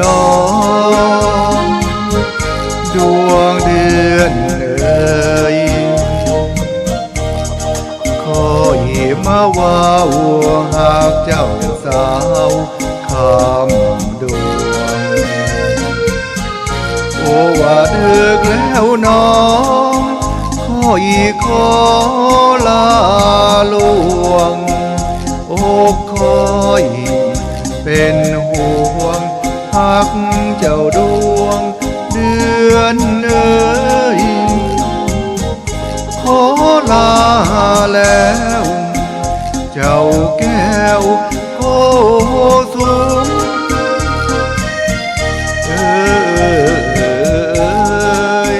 น้องดวงเดือนเอ่ยคอยมาว่าวัวหากเจ้าสาวคำดวงโอ้ว่าดึกแล้วน้องคอยขอลาลวง โอ้คอย กเจ้าดวงเดือนเอ้ยขอลาแล้ว เจ้าแก้วโกสุมเอ้ยเอ้ย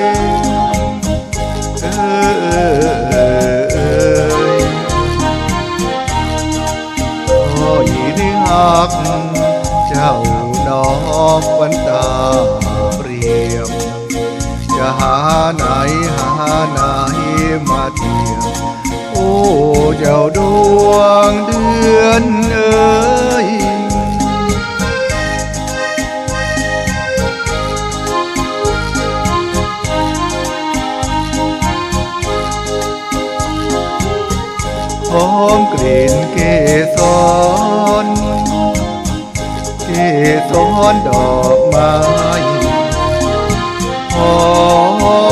ขอยีได้หักเจ้า น้องวันตาเปรียม จะหาไหนหาไหนมาเทียม โอ้เจ้าดวงเดือนเอ้ยหอมกลิ่นเกสร สรดอกไม้หอ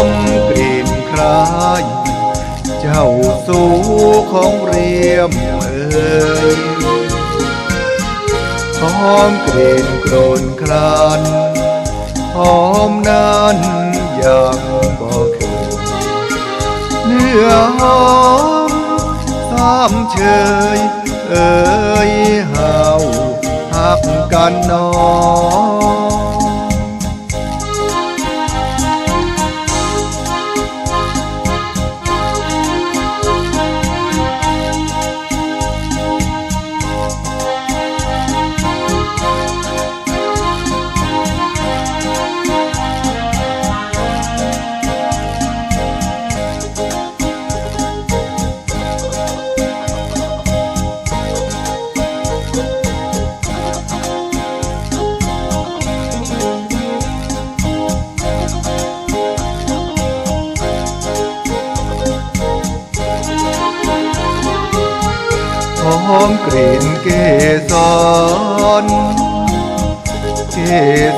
มกลิ่นคล้าย เจ้าสู่ของเรียมเอ่ยหอมกลิ่นโกรนครานหอมนั้นยังบ่เคยเนื้อหอมสามเชยเอ่ย កណ្ណោ มกลิ่นเกสรเก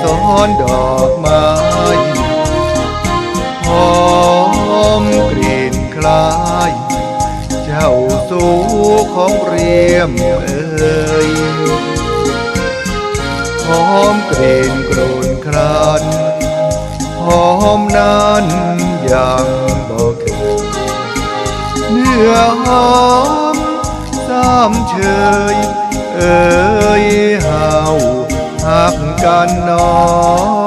สรดอกไม้หอมกลิ่นคล้าย เจ้าสู่ของเรียมเอ่ยหอมกลิ่นโกรนครานหอมนั้นยังบ่เคยเนื้อหอมสา มเชย เอ่ยเฮาหักกันนอ